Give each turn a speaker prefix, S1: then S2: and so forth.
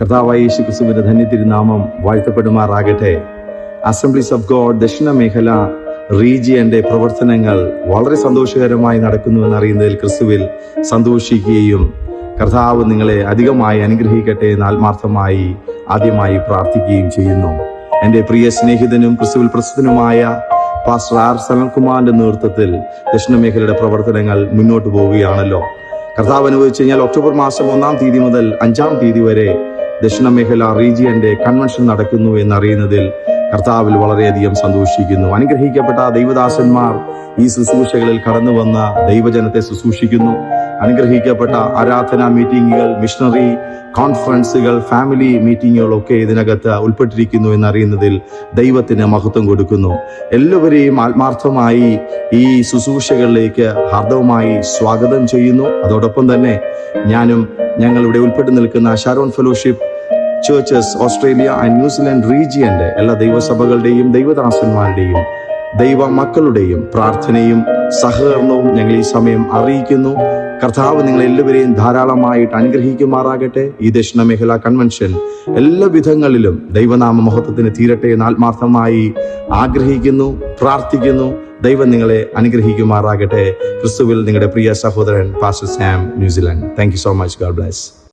S1: കർത്താവായ യേശു ക്രിസ്തുവിന്റെ ധന്യതിരുനാമം വാഴ്ത്തപ്പെടുമാറാകട്ടെ. അസംബ്ലീസ് ഓഫ് ഗോഡ് ദക്ഷിണ മേഖല റീജിയന്റെ പ്രവർത്തനങ്ങൾ വളരെ സന്തോഷകരമായി നടക്കുന്നുവെന്ന് അറിയുന്നതിൽ ക്രിസ്തുവിൽ സന്തോഷിക്കുകയും കർത്താവ് നിങ്ങളെ അധികമായി അനുഗ്രഹിക്കട്ടെ എന്ന് ആത്മാർത്ഥമായി ആദ്യമായി പ്രാർത്ഥിക്കുകയും ചെയ്യുന്നു. എന്റെ പ്രിയ സ്നേഹിതനും ക്രിസ്തുവിൽ പ്രസിദ്ധനുമായ പാസ്റ്റർ ആർ സനൽകുമാറിന്റെ നേതൃത്വത്തിൽ ദക്ഷിണ മേഖലയുടെ പ്രവർത്തനങ്ങൾ മുന്നോട്ട് പോവുകയാണല്ലോ. കർത്താവ് അനുഭവിച്ചു കഴിഞ്ഞാൽ ഒക്ടോബർ മാസം ഒന്നാം തീയതി മുതൽ അഞ്ചാം തീയതി വരെ ദക്ഷിണ മേഖല റീജിയന്റെ കൺവെൻഷൻ നടക്കുന്നു എന്നറിയുന്നതിൽ കർത്താവിൽ വളരെയധികം സന്തോഷിക്കുന്നു. അനുഗ്രഹിക്കപ്പെട്ട ദൈവദാസന്മാർ ഈ ശുശ്രൂഷകളിൽ കടന്നു വന്ന ദൈവജനത്തെ ശുശ്രൂഷിക്കുന്നു. അനുഗ്രഹിക്കപ്പെട്ട ആരാധന മീറ്റിംഗുകൾ മിഷണറി കോൺഫറൻസുകൾ ഫാമിലി മീറ്റിങ്ങുകളൊക്കെ ഇതിനകത്ത് ഉൾപ്പെട്ടിരിക്കുന്നു എന്നറിയുന്നതിൽ ദൈവത്തിന് മഹത്വം കൊടുക്കുന്നു. എല്ലാവരെയും ആത്മാർത്ഥമായി ഈ ശുശ്രൂഷകളിലേക്ക് ഹാർദവമായി സ്വാഗതം ചെയ്യുന്നു. അതോടൊപ്പം തന്നെ ഞാനും ഞങ്ങളിവിടെ ഉൾപ്പെട്ടു നിൽക്കുന്ന Sharon fellowship churches Australia and New Zealand റീജിയന്റെ എല്ലാ ദൈവസഭകളുടെയും ദൈവദാസന്മാരുടെയും ദൈവ മക്കളുടെയും പ്രാർത്ഥനയും സഹകരണവും ഞങ്ങൾ ഈ സമയം അറിയിക്കുന്നു. കർത്താവ് നിങ്ങൾ എല്ലാവരെയും ധാരാളമായിട്ട് അനുഗ്രഹിക്കുമാറാകട്ടെ. ഈ ദക്ഷിണ മേഖല കൺവെൻഷൻ എല്ലാ വിധങ്ങളിലും ദൈവനാമ മഹത്വത്തിന് തീരട്ടെ എന്ന് ആത്മാർത്ഥമായി ആഗ്രഹിക്കുന്നു പ്രാർത്ഥിക്കുന്നു. ദൈവം നിങ്ങളെ അനുഗ്രഹിക്കുമാറാകട്ടെ. ക്രിസ്തുവിൽ നിങ്ങളുടെ പ്രിയ സഹോദരൻ pastor Sam New Zealand thank you so much God bless